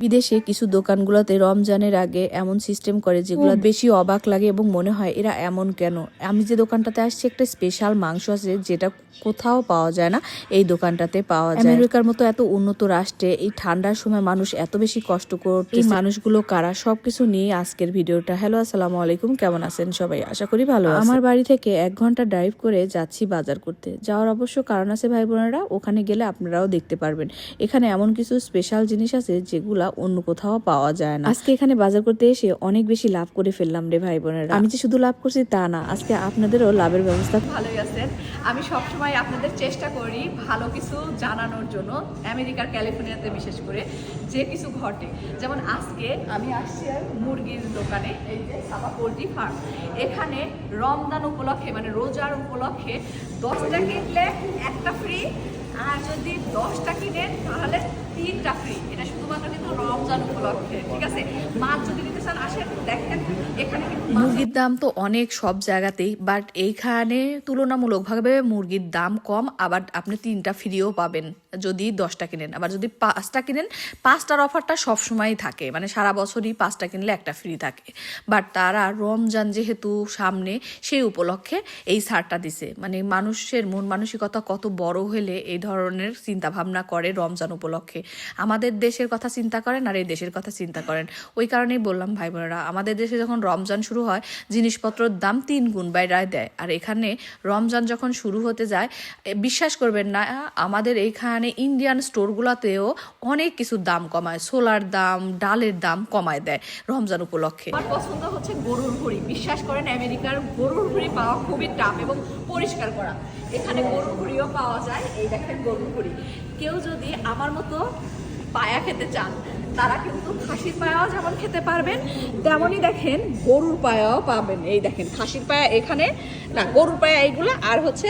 বিদেশে কিছু দোকানগুলোতে রমজানের আগে এমন সিস্টেম করে যেগুলো বেশি অবাক লাগে এবং মনে হয় এরা এমন কেন? আমি যে দোকানটাতে আসছি একটা স্পেশাল মাংস আছে যেটা কোথাও পাওয়া যায় না এই দোকানটাতে পাওয়া যায়। আমেরিকার মতো এত উন্নত রাষ্ট্রে এই ঠান্ডার সময় মানুষ এত বেশি কষ্ট করতে মানুষগুলো কারা? সবকিছু নিয়ে আজকের ভিডিওটা। হ্যালো আসসালামু আলাইকুম। কেমন আছেন সবাই? আশা করি ভালো আমার বাড়ি থেকে এক ঘণ্টা ড্রাইভ করে যাচ্ছি বাজার করতে। যাওয়ার অবশ্য কারণ আছে ভাই বোনেরা ওখানে গেলে আপনারাও দেখতে পারবেন। এখানে এমন কিছু স্পেশাল জিনিস আছে যেগুলা অন্য কোথাও পাওয়া যায় না। আজকে এখানে বাজার করতে এসে অনেক বেশি লাভ করে ফেললাম রে ভাই বোনেরা আমি যে শুধু লাভ করছি তা না আজকে আপনাদেরও লাভের ব্যবস্থা ভালোই আছেন আমি সবসময় আপনাদের চেষ্টা করি ভালো কিছু জানানোর জন্য আমেরিকার ক্যালিফোর্নিয়াতে বিশেষ করে যে কিছু ঘটে। যেমন আজকে আমি আসছি আর মুরগির দোকানে এই যে সাবা পোলট্রি ফার্ম। এখানে রমজান উপলক্ষে মানে রোজার উপলক্ষে দশটা কিনলে একটা ফ্রি আর যদি দশটা কিনেন তাহলে তিনটা ফ্রি এটা শুধুমাত্র কিন্তু রমজান উপলক্ষে, ঠিক আছে? মাছ যদি নিতে চান, আসেন, দেখেন, এখানে মুরগির দাম তো অনেক সব জায়গাতেই বাট এইখানে তুলনামূলকভাবে মুরগির দাম কম, আবার আপনি তিনটা ফ্রিও পাবেন, যদি দশটা কিনেন। আবার যদি পাঁচটা কিনেন, পাঁচটার অফারটা সবসময়ই থাকে মানে সারা বছরই পাঁচটা কিনলে একটা ফ্রি থাকে। বাট তারা রমজান যেহেতু সামনে, সেই উপলক্ষে এই ছাড়টা দিছে। মানে মানুষের মন মানসিকতা কত বড় হলে এই ধরনের চিন্তাভাবনা করে রমজান উপলক্ষে। আমাদের দেশের কথা চিন্তা করেন আর এই দেশের কথা চিন্তা করেন। ওই কারণেই বললাম ভাই বোনেরা আমাদের দেশে যখন রমজান শুরু হয়, জিনিসপত্রর দাম তিন গুণ বাইরায় দেয়। আর এখানে রমজান যখন শুরু হতে যায় বিশ্বাস করবেন না, আমাদের এইখানে ইন্ডিয়ান স্টোরগুলোতেও অনেক কিছু দাম কমায়, সোলার দাম, ডালের দাম কমায় দেয় রমজান উপলক্ষে। আমার পছন্দ হচ্ছে গরুর ভুড়ি। বিশ্বাস করেন, আমেরিকার গরুর ভুড়ি পাওয়া খুবই টাফ এবং পরিষ্কার করা। এখানে গরুর ভুড়িও পাওয়া যায়, এই দেখেন গরুর ভুড়ি। কেউ যদি আমার মতো পায়া খেতে চান। তারা কিন্তু খাসির পায়াও যেমন খেতে পারবেন, তেমনই দেখেন গরুর পায়াও পাবেন। এই দেখেন, খাসির পায়া এখানে, না, গরুর পায়া এইগুলো, আর হচ্ছে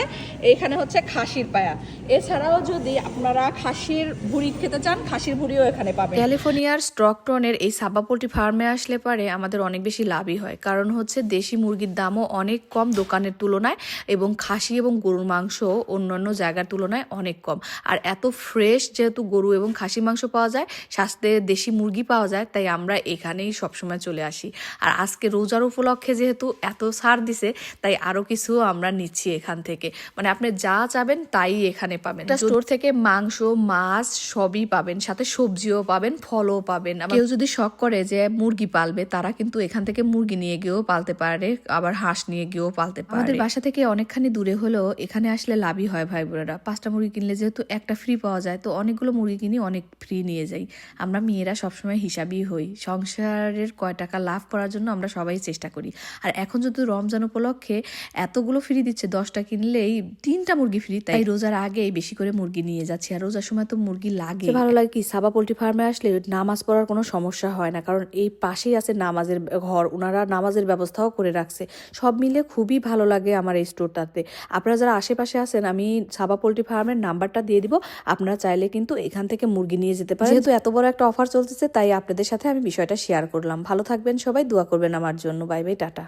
এইখানে হচ্ছে খাসির পায়া। এছাড়াও যদি আপনারা খাসির ভুড়ি খেতে চান, খাসির ভুড়িও এখানে পাবেন। ক্যালিফোর্নিয়ার স্টকটনের এই সাবা পোল্ট্রি ফার্মে আসলে পারে আমাদের অনেক বেশি লাভই হয়, কারণ হচ্ছে দেশি মুরগির দামও অনেক কম দোকানের তুলনায় এবং খাসি এবং গরুর মাংস অন্যান্য জায়গার তুলনায় অনেক কম। আর এত ফ্রেশ যেহেতু গরু এবং খাসি মাংস পাওয়া যায়, স্বাস্থ্যে দেশি মুরগি পাওয়া যায় তাই আমরা এখানেই সবসময় চলে আসি। আর আজকে রোজার উপলক্ষে যেহেতু এত ছাড় দিছে তাই আরও কিছু আমরা নিচ্ছি এখান থেকে। মানে আপনি যা চাবেন তাই এখানে পাবেন। স্টোর থেকে মাংস মাছ সবই পাবেন সাথে সবজিও পাবেন ফলও পাবেন। কেউ যদি শখ করে যে মুরগি পালবে তারা কিন্তু এখান থেকে মুরগি নিয়ে গিয়েও পালতে পারে আবার হাঁস নিয়ে গিয়েও পালতে পারে। আমাদের বাসা থেকে অনেকখানি দূরে হলেও এখানে আসলে লাভই হয় ভাই বোনেরা। পাঁচটা মুরগি কিনলে যেহেতু একটা ফ্রি পাওয়া যায় তো অনেকগুলো মুরগি কিনি অনেক ফ্রি নিয়ে যাই। আমরা মেয়েরা সবসময় হিসাবই হই। সংসারের কয় টাকা লাভ করার জন্য আমরা সবাই চেষ্টা করি। আর এখন যদি রমজান উপলক্ষে এতগুলো ফ্রি দিচ্ছে দশটা কিনলেই তিনটা মুরগি ফ্রি তাই রোজার আগেই বেশি করে মুরগি নিয়ে যাচ্ছি। আর রোজার সময় তো মুরগি লাগে। ভালো লাগে কি সাবা পোল্ট্রি ফার্মে আসলে নামাজ পড়ার কোনো সমস্যা হয় না। কারণ এই পাশেই আছে নামাজের ঘর। ওনারা নামাজের ব্যবস্থাও করে রাখছে। সব মিলে খুবই ভালো লাগে আমার এই স্টোরটাতে আপনারা যারা আশেপাশে আছেন আমি সাবা পোল্ট্রি ফার্মের নাম্বারটা দিয়ে দিব। আপনারা চাইলে কিন্তু এখান থেকে মুরগি নিয়ে যেতে পারেন। যেহেতু এত বড় একটা অফার চলতেছে, তাই আপনাদের সাথে আমি বিষয়টা শেয়ার করলাম। ভালো থাকবেন সবাই, দোয়া করবেন আমার জন্য। Bye bye tata.